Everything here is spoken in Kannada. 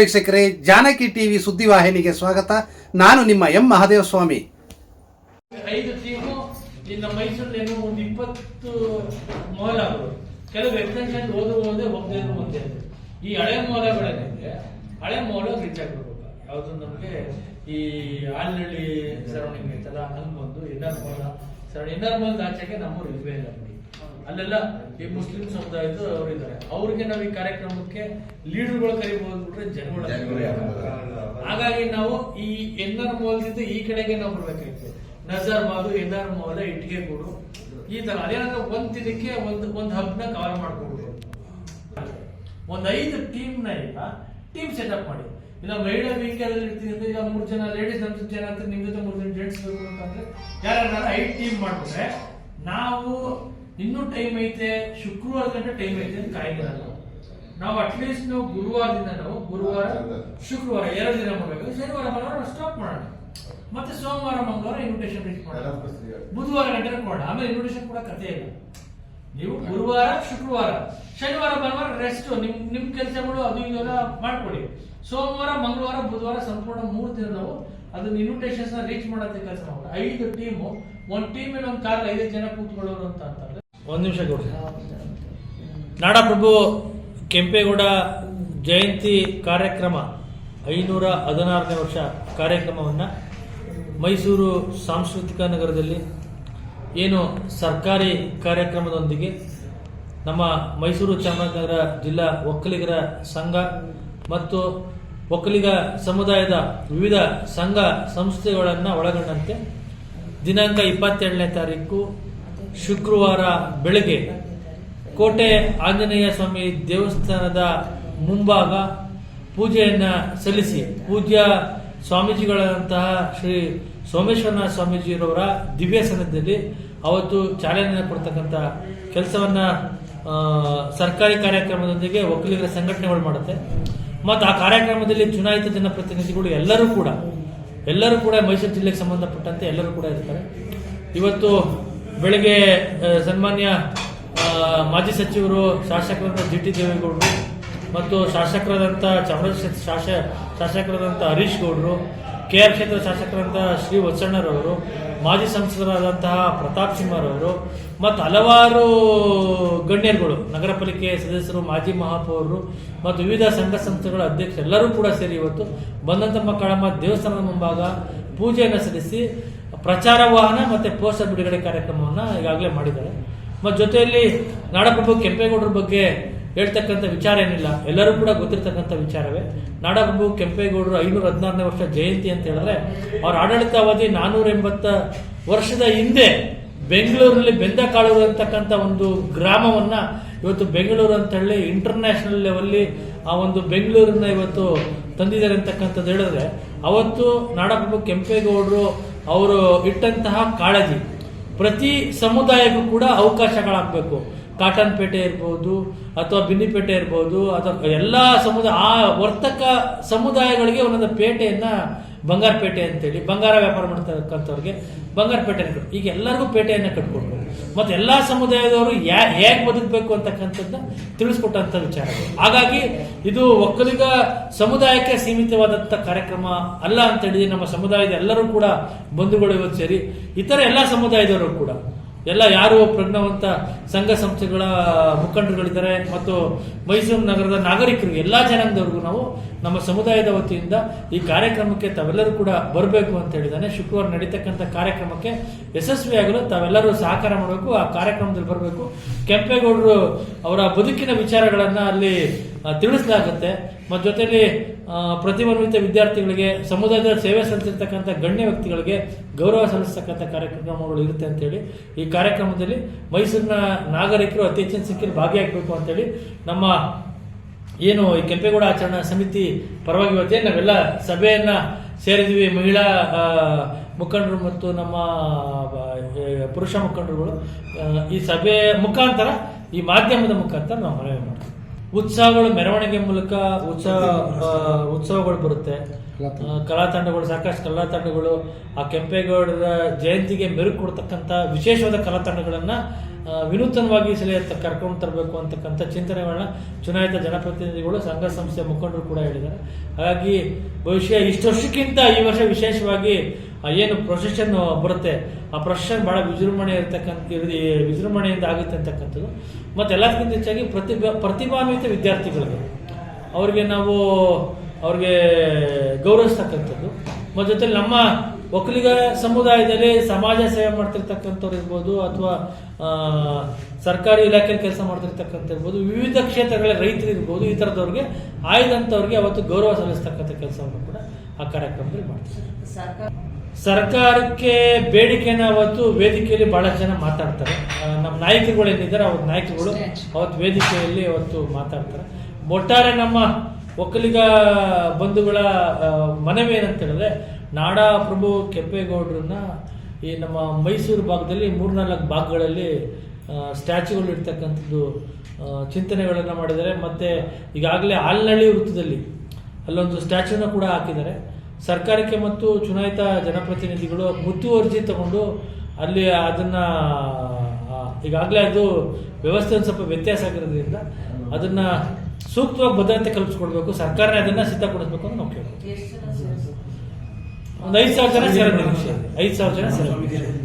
ವೀಕ್ಷಕರೇ, ಜಾನಕಿ ಟಿವಿ ಸುದ್ದಿವಾಹಿನಿಗೆ ಸ್ವಾಗತ. ನಾನು ನಿಮ್ಮ ಎಂ ಮಹಾದೇವ ಸ್ವಾಮಿ ಐದು ಟೀಮು ಇನ್ನು ಮೈಸೂರಲ್ಲಿ ಒಂದು ಇಪ್ಪತ್ತು ಮೊಹಲಾಗಳು ಕೆಲವು ಎಕ್ಸ್ಟೆನ್ಷನ್ ಓದು ಓದೇ ಹೋಗದೆ ಮುಂದೆ ಈ ಹಳೆ ಮೊಹಲಗಳೇನಿದೆ ಹಳೆ ಮೊಹಲ ರೀಚ್ ಆಗ್ಬೇಕು ಯಾವುದು ನಮಗೆ ಈ ಆಲ್ನಳ್ಳಿ ಸರೌಂಡಿಂಗ್ ಐತಲ್ಲ ಹಂಗೆ ಬಂದು ಇನ್ನರ್ ಮೊಹಲ ಸರೌಂಡ್ ಇನ್ನರ್ ಮೊಹಲದ ಆಚೆಗೆ ನಮ್ಮೂರು ಇಲ್ವೇ ಇಲ್ಲ. ಅಲ್ಲೆಲ್ಲ ಈ ಮುಸ್ಲಿಂ ಸಮುದಾಯದ ಅವ್ರು ಇದ್ದಾರೆ ಅವ್ರಿಗೆ ನಾವು ಈ ಕಾರ್ಯಕ್ರಮಕ್ಕೆ ಲೀಡರ್ಗಳು ಕರಿಬಹುದು ಬಿಟ್ರೆ ಜನಗಳು ಹಾಗಾಗಿ ನಾವು ಈ ಎನ್ಆರ್ ಮಾಲ್ದಿಂದ ಈ ಕಡೆಗೆ ನಾವು ಬರ್ಬೇಕಾಯ್ತು. ನಜರ್ ಮಾಲ್ ಎನ್ಆರ್ ಮಾಲ್ ಇಟ್ಟಿಗೆ ಗೂಡು ಈ ತರ ಅದೇನಂದ್ರೆ ಒಂದ್ ದಿನಕ್ಕೆ ಒಂದ್ ಒಂದ್ ಹಬ್ನ ಕವರ್ ಮಾಡ್ಕೊಬಹುದು ಒಂದ್ ಐದು ಟೀಮ್ನ ಈಗ ಟೀಮ್ ಸೆಟಪ್ ಮಾಡಿ. ಇಲ್ಲ ಮಹಿಳಾ ವೆಹಿಕಲ್ ಇರ್ತೀನಿ ಅಂದ್ರೆ ಈಗ ಮೂರ್ ಜನ ಲೇಡೀಸ್ ನಮ್ ಜನ ಅಂತ ನಿಮ್ ಜೊತೆ ಮೂರ್ ಜನ ಜೆಂಟ್ಸ್ ಬೇಕು ಅಂತಂದ್ರೆ ಯಾರು ಐದು ಟೀಮ್ ಮಾಡ್ಬಿಟ್ರೆ ನಾವು ಇನ್ನೂ ಟೈಮ್ ಐತೆ ಶುಕ್ರವಾರ ಗಂಟೆ ಟೈಮ್ ಐತೆ ಅಂತ ಕಾಯ್ದಿರಲ್ಲ ನಾವು. ಅಟ್ಲೀಸ್ಟ್ ನಾವು ಗುರುವಾರದಿಂದ ನಾವು ಗುರುವಾರ ಶುಕ್ರವಾರ ಎರಡು ದಿನ ಮಾಡಬೇಕು. ಶನಿವಾರ ಭಾನುವಾರ ಸ್ಟಾಪ್ ಮಾಡೋಣ. ಮತ್ತೆ ಸೋಮವಾರ ಮಂಗಳವಾರ ಇನ್ವಿಟೇಷನ್ ರೀಚ್ ಮಾಡೋಣ. ಬುಧವಾರ ಗಂಟೆ ಕೊಡೋಣ ಆಮೇಲೆ ಇನ್ವಿಟೇಷನ್ ಕೂಡ ಕಥೆ ಇಲ್ಲ. ನೀವು ಗುರುವಾರ ಶುಕ್ರವಾರ ಶನಿವಾರ ಭಾನುವಾರ ರೆಸ್ಟ್ ನಿಮ್ ನಿಮ್ ಕೆಲಸಗಳು ಅದು ಇದೆಲ್ಲ ಮಾಡ್ಕೊಳ್ಳಿ. ಸೋಮವಾರ ಮಂಗಳವಾರ ಬುಧವಾರ ಸಂಪೂರ್ಣ ಮೂರು ದಿನ ನಾವು ಅದನ್ನ ಇನ್ವಿಟೇಷನ್ನ ರೀಚ್ ಮಾಡೋದಕ್ಕೆ ಕೆಲಸ ಮಾಡೋಣ. ಐದು ಟೀಮು ಒಂದು ಟೀಮ್ ಒಂದು ಕಾರ್ ಐದು ಜನ ಕೂತ್ಕೊಳ್ಳೋರು ಅಂತ ಅಂತಂದ್ರೆ ಒಂದ್ ನಿಮಿಷ ಕೊಡಿ. ನಾಡಪ್ರಭು ಕೆಂಪೇಗೌಡ ಜಯಂತಿ ಕಾರ್ಯಕ್ರಮ, ಐನೂರ ಹದಿನಾರನೇ ವರ್ಷ ಕಾರ್ಯಕ್ರಮವನ್ನು ಮೈಸೂರು ಸಾಂಸ್ಕೃತಿಕ ನಗರದಲ್ಲಿ ಏನು ಸರ್ಕಾರಿ ಕಾರ್ಯಕ್ರಮದೊಂದಿಗೆ ನಮ್ಮ ಮೈಸೂರು ಚಾಮರಾಜನಗರ ಜಿಲ್ಲಾ ಒಕ್ಕಲಿಗರ ಸಂಘ ಮತ್ತು ಒಕ್ಕಲಿಗ ಸಮುದಾಯದ ವಿವಿಧ ಸಂಘ ಸಂಸ್ಥೆಗಳನ್ನು ಒಳಗೊಂಡಂತೆ ದಿನಾಂಕ ಇಪ್ಪತ್ತೆರಡನೇ ತಾರೀಕು ಶುಕ್ರವಾರ ಬೆಳಗ್ಗೆ ಕೋಟೆ ಆಂಜನೇಯ ಸ್ವಾಮಿ ದೇವಸ್ಥಾನದ ಮುಂಭಾಗ ಪೂಜೆಯನ್ನು ಸಲ್ಲಿಸಿ ಪೂಜ್ಯ ಸ್ವಾಮೀಜಿಗಳಾದಂತಹ ಶ್ರೀ ಸೋಮೇಶ್ವರನಾಥ ಸ್ವಾಮೀಜಿಯವರ ದಿವ್ಯ ಸನ್ನದಲ್ಲಿ ಅವತ್ತು ಚಾಲನೆ ಕೊಡ್ತಕ್ಕಂಥ ಕೆಲಸವನ್ನ ಸರ್ಕಾರಿ ಕಾರ್ಯಕ್ರಮದೊಂದಿಗೆ ಒಕ್ಕಲಿಗರ ಸಂಘಟನೆಗಳು ಮಾಡುತ್ತೆ. ಮತ್ತು ಆ ಕಾರ್ಯಕ್ರಮದಲ್ಲಿ ಚುನಾಯಿತ ಜನಪ್ರತಿನಿಧಿಗಳು ಎಲ್ಲರೂ ಕೂಡ ಎಲ್ಲರೂ ಕೂಡ ಮೈಸೂರು ಜಿಲ್ಲೆಗೆ ಸಂಬಂಧಪಟ್ಟಂತೆ ಎಲ್ಲರೂ ಕೂಡ ಇರ್ತಾರೆ. ಇವತ್ತು ಬೆಳಗ್ಗೆ ಸನ್ಮಾನ್ಯ ಮಾಜಿ ಸಚಿವರು ಶಾಸಕರಾದ ಜಿ ಟಿ ದೇವೇಗೌಡರು ಮತ್ತು ಶಾಸಕರಾದಂಥ ಚಾಮರಾಜ ಶಾಸ ಶಾಸಕರಾದಂಥ ಹರೀಶ್ ಗೌಡರು ಕೆ ಆರ್ ಕ್ಷೇತ್ರ ಶಾಸಕರಾದಂಥ ಶ್ರೀ ವತ್ಸಣ್ಣರವರು ಮಾಜಿ ಸಂಸದರಾದಂತಹ ಪ್ರತಾಪ್ ಸಿಂಹರವರು ಮತ್ತು ಹಲವಾರು ಗಣ್ಯರುಗಳು, ನಗರ ಪಾಲಿಕೆ ಸದಸ್ಯರು, ಮಾಜಿ ಮಹಾಪೌರರು ಮತ್ತು ವಿವಿಧ ಸಂಘ ಸಂಸ್ಥೆಗಳ ಅಧ್ಯಕ್ಷರು ಎಲ್ಲರೂ ಕೂಡ ಸೇರಿ ಇವತ್ತು ಬಂದಂತಮ್ಮ ಕಾಳಮ್ಮ ದೇವಸ್ಥಾನದ ಮುಂಭಾಗ ಪೂಜೆಯನ್ನು ಸಲ್ಲಿಸಿ ಪ್ರಚಾರ ವಾಹನ ಮತ್ತು ಪೋಸ್ಟರ್ ಬಿಡುಗಡೆ ಕಾರ್ಯಕ್ರಮವನ್ನು ಈಗಾಗಲೇ ಮಾಡಿದ್ದಾರೆ. ಮತ್ತು ಜೊತೆಯಲ್ಲಿ ನಾಡಪ್ರಭು ಕೆಂಪೇಗೌಡರ ಬಗ್ಗೆ ಹೇಳ್ತಕ್ಕಂಥ ವಿಚಾರ ಏನಿಲ್ಲ, ಎಲ್ಲರೂ ಕೂಡ ಗೊತ್ತಿರ್ತಕ್ಕಂಥ ವಿಚಾರವೇ. ನಾಡಪ್ರಭು ಕೆಂಪೇಗೌಡರು ಐನೂರ ಹದಿನಾರನೇ ವರ್ಷ ಜಯಂತಿ ಅಂತ ಹೇಳಿದ್ರೆ, ಅವ್ರ ಆಡಳಿತಾವಧಿ ನಾನೂರ ಎಂಬತ್ತ ವರ್ಷದ ಹಿಂದೆ ಬೆಂಗಳೂರಲ್ಲಿ ಬೆಂದಕಾಳೂರು ಅಂತಕ್ಕಂಥ ಒಂದು ಗ್ರಾಮವನ್ನ ಇವತ್ತು ಬೆಂಗಳೂರು ಅಂತ ಹೇಳಿ ಇಂಟರ್ನ್ಯಾಷನಲ್ ಲೆವೆಲ್ಲಿ ಆ ಒಂದು ಬೆಂಗಳೂರನ್ನ ಇವತ್ತು ತಂದಿದ್ದಾರೆ ಅಂತಕ್ಕಂಥದ್ದು ಹೇಳಿದ್ರೆ, ಅವತ್ತು ನಾಡಪ್ರಭು ಕೆಂಪೇಗೌಡರು ಅವರು ಇಟ್ಟಂತಹ ಕಾಳಜಿ. ಪ್ರತಿ ಸಮುದಾಯಕ್ಕೂ ಕೂಡ ಅವಕಾಶಗಳಾಗಬೇಕು. ಕಾಟನ್ ಪೇಟೆ ಇರ್ಬೋದು ಅಥವಾ ಬಿನ್ನಿಪೇಟೆ ಇರ್ಬೋದು ಅಥವಾ ಎಲ್ಲ ಸಮುದಾಯ, ಆ ವರ್ತಕ ಸಮುದಾಯಗಳಿಗೆ ಒಂದೊಂದು ಪೇಟೆಯನ್ನ ಬಂಗಾರಪೇಟೆ ಅಂತೇಳಿ, ಬಂಗಾರ ವ್ಯಾಪಾರ ಮಾಡ್ತಕ್ಕಂಥವ್ರಿಗೆ ಬಂಗಾರಪೇಟೆ ಈಗ ಎಲ್ಲರಿಗೂ ಪೇಟೆಯನ್ನು ಕಟ್ಕೊಡ್ಬೋದು ಮತ್ತೆ ಎಲ್ಲ ಸಮುದಾಯದವರು ಯಾ ಹೇಗೆ ಬದುಕಬೇಕು ಅಂತಕ್ಕಂಥದ್ದನ್ನ ತಿಳಿಸ್ಕೊಟ್ಟಂಥ ವಿಚಾರ ಹಾಗಾಗಿ ಇದು ಒಕ್ಕಲಿಗ ಸಮುದಾಯಕ್ಕೆ ಸೀಮಿತವಾದಂಥ ಕಾರ್ಯಕ್ರಮ ಅಲ್ಲ ಅಂತೇಳಿ ನಮ್ಮ ಸಮುದಾಯದ ಎಲ್ಲರೂ ಕೂಡ ಬಂಧುಗಳು ಇವತ್ತು ಸೇರಿ, ಇತರ ಎಲ್ಲ ಸಮುದಾಯದವರು ಕೂಡ ಎಲ್ಲ ಯಾರು ಪ್ರಜ್ಞಾವಂತ ಸಂಘ ಸಂಸ್ಥೆಗಳ ಮುಖಂಡರುಗಳಿದ್ದಾರೆ ಮತ್ತು ಮೈಸೂರು ನಗರದ ನಾಗರಿಕರು ಎಲ್ಲ ಜನಾಂಗದವ್ರಿಗೂ ನಾವು ನಮ್ಮ ಸಮುದಾಯದ ವತಿಯಿಂದ ಈ ಕಾರ್ಯಕ್ರಮಕ್ಕೆ ತಾವೆಲ್ಲರೂ ಕೂಡ ಬರಬೇಕು ಅಂತ ಹೇಳಿದಾನೆ ಶುಕ್ರವಾರ ನಡೀತಕ್ಕಂಥ ಕಾರ್ಯಕ್ರಮಕ್ಕೆ ಯಶಸ್ವಿಯಾಗಲು ತಾವೆಲ್ಲರೂ ಸಹಕಾರ ಮಾಡಬೇಕು ಆ ಕಾರ್ಯಕ್ರಮದಲ್ಲಿ ಬರಬೇಕು. ಕೆಂಪೇಗೌಡರು ಅವರ ಬದುಕಿನ ವಿಚಾರಗಳನ್ನು ಅಲ್ಲಿ ತಿಳಿಸಲಾಗುತ್ತೆ. ಮತ್ತು ಜೊತೆಲಿ ಆ, ಪ್ರತಿಭಾನ್ವಿತ ವಿದ್ಯಾರ್ಥಿಗಳಿಗೆ, ಸಮುದಾಯದ ಸೇವೆ ಸಲ್ಲಿಸಿರ್ತಕ್ಕಂಥ ಗಣ್ಯ ವ್ಯಕ್ತಿಗಳಿಗೆ ಗೌರವ ಸಲ್ಲಿಸ್ತಕ್ಕಂಥ ಕಾರ್ಯಕ್ರಮಗಳು ಇರುತ್ತೆ ಅಂತೇಳಿ ಈ ಕಾರ್ಯಕ್ರಮದಲ್ಲಿ ಮೈಸೂರಿನ ನಾಗರಿಕರು ಅತಿ ಹೆಚ್ಚಿನ ಸಂಖ್ಯೆಯಲ್ಲಿ ಭಾಗಿಯಾಗಬೇಕು ಅಂತೇಳಿ ನಮ್ಮ ಏನು ಈ ಕೆಂಪೇಗೌಡ ಆಚರಣಾ ಸಮಿತಿ ಪರವಾಗಿ ಇವತ್ತೇ ನಾವೆಲ್ಲ ಸಭೆಯನ್ನು ಸೇರಿದ್ವಿ. ಮಹಿಳಾ ಮುಖಂಡರು ಮತ್ತು ನಮ್ಮ ಪುರುಷ ಮುಖಂಡರುಗಳು. ಈ ಸಭೆ ಮುಖಾಂತರ, ಈ ಮಾಧ್ಯಮದ ಮುಖಾಂತರ ನಾವು ಮನವಿ ಮಾಡ್ತೀವಿ. ಉತ್ಸವಗಳು ಮೆರವಣಿಗೆ ಮೂಲಕ ಉತ್ಸವ ಉತ್ಸವಗಳು ಬರುತ್ತೆ. ಕಲಾ ತಂಡಗಳು ಸಾಕಷ್ಟು ಕಲಾ ತಂಡಗಳು ಆ ಕೆಂಪೇಗೌಡರ ಜಯಂತಿಗೆ ಮೆರುಗು ಕೊಡ್ತಕ್ಕಂಥ ವಿಶೇಷವಾದ ಕಲಾ ತಂಡಗಳನ್ನ ಆ, ವಿನೂತನವಾಗಿ ಈ ಸಲ ಕರ್ಕೊಂಡು ತರಬೇಕು ಅಂತಕ್ಕಂಥ ಚಿಂತನೆಗಳನ್ನ ಚುನಾಯಿತ ಜನಪ್ರತಿನಿಧಿಗಳು, ಸಂಘ ಸಂಸ್ಥೆ ಮುಖಂಡರು ಕೂಡ ಹೇಳಿದ್ದಾರೆ. ಹಾಗಾಗಿ ಭವಿಷ್ಯ ಇಷ್ಟು ವರ್ಷಕ್ಕಿಂತ ಈ ವರ್ಷ ವಿಶೇಷವಾಗಿ ಏನು ಪ್ರೊಸೆಷನ್ ಬರುತ್ತೆ, ಆ ಪ್ರೊಸೆಷನ್ ಬಹಳ ವಿಜೃಂಭಣೆ ಇರತಕ್ಕಂಥ ಇರ್- ವಿಜೃಂಭಣೆಯಿಂದ ಆಗುತ್ತೆ ಅಂತಕ್ಕಂಥದ್ದು. ಮತ್ತು ಎಲ್ಲದಕ್ಕಿಂತ ಹೆಚ್ಚಾಗಿ ಪ್ರತಿಭಾ ಪ್ರತಿಭಾನ್ವಿತ ವಿದ್ಯಾರ್ಥಿಗಳಿಗೆ ಅವ್ರಿಗೆ ನಾವು ಅವ್ರಿಗೆ ಗೌರವಿಸ್ತಕ್ಕಂಥದ್ದು. ಮತ್ತು ಜೊತೆಲಿ ನಮ್ಮ ಒಕ್ಕಲಿಗ ಸಮುದಾಯದಲ್ಲಿ ಸಮಾಜ ಸೇವೆ ಮಾಡ್ತಿರ್ತಕ್ಕಂಥವ್ರು ಇರ್ಬೋದು ಅಥವಾ ಸರ್ಕಾರಿ ಇಲಾಖೆಯಲ್ಲಿ ಕೆಲಸ ಮಾಡ್ತಿರ್ತಕ್ಕಂಥ ಇರ್ಬೋದು ವಿವಿಧ ಕ್ಷೇತ್ರಗಳ ರೈತರು ಇರ್ಬೋದು ಈ ಥರದವ್ರಿಗೆ ಆಯ್ದಂಥವ್ರಿಗೆ ಅವತ್ತು ಗೌರವ ಸಲ್ಲಿಸ್ತಕ್ಕಂಥ ಕೆಲಸವನ್ನು ಕೂಡ ಆ ಕಾರ್ಯಕ್ರಮದಲ್ಲಿ ಮಾಡ್ತಾರೆ ಸರ್ಕಾರ ಸರ್ಕಾರಕ್ಕೆ ಬೇಡಿಕೆನ ಅವತ್ತು ವೇದಿಕೆಯಲ್ಲಿ ಬಹಳ ಜನ ಮಾತಾಡ್ತಾರೆ. ನಮ್ಮ ನಾಯಕರುಗಳು ಏನಿದ್ದಾರೆ ಅವ್ರ ನಾಯಕರುಗಳು ಅವತ್ತು ವೇದಿಕೆಯಲ್ಲಿ ಅವತ್ತು ಮಾತಾಡ್ತಾರೆ. ಒಟ್ಟಾರೆ ನಮ್ಮ ಒಕ್ಕಲಿಗ ಬಂಧುಗಳ ಮನವಿ ಏನಂತ ಹೇಳಿದ್ರೆ, ನಾಡಾ ಪ್ರಭು ಕೆಂಪೇಗೌಡರನ್ನ ಈ ನಮ್ಮ ಮೈಸೂರು ಭಾಗದಲ್ಲಿ ಮೂರ್ನಾಲ್ಕು ಭಾಗಗಳಲ್ಲಿ ಸ್ಟ್ಯಾಚ್ಯೂಗಳು ಇರ್ತಕ್ಕಂಥದ್ದು ಚಿಂತನೆಗಳನ್ನು ಮಾಡಿದ್ದಾರೆ. ಮತ್ತೆ ಈಗಾಗಲೇ ಆಲ್ನಳ್ಳಿ ವೃತ್ತದಲ್ಲಿ ಅಲ್ಲೊಂದು ಸ್ಟ್ಯಾಚ್ಯೂನ ಕೂಡ ಹಾಕಿದ್ದಾರೆ. ಸರ್ಕಾರಕ್ಕೆ ಮತ್ತು ಚುನಾಯಿತ ಜನಪ್ರತಿನಿಧಿಗಳು ಮುತುವರ್ಜಿ ತಗೊಂಡು ಅಲ್ಲಿ ಅದನ್ನ ಈಗಾಗಲೇ ಅದು ವ್ಯವಸ್ಥೆ ಸ್ವಲ್ಪ ವ್ಯತ್ಯಾಸ ಆಗಿರೋದ್ರಿಂದ ಅದನ್ನ ಸೂಕ್ತವಾಗಿ ಭದ್ರತೆ ಕಲ್ಪಿಸ್ಕೊಡ್ಬೇಕು ಸರ್ಕಾರನೇ ಅದನ್ನ ಸಿದ್ಧಪಡಿಸ್ಬೇಕು ಅಂತ ನಾವು ಕೇಳ್ತೀವಿ? ಒಂದು ಐದು ಸಾವಿರ ಜನ ಸೇರಬೇಕು ಐದು ಸಾವಿರ ಜನ ಸೇರೋ ನಿರೀಕ್ಷೆ ಇದೆ.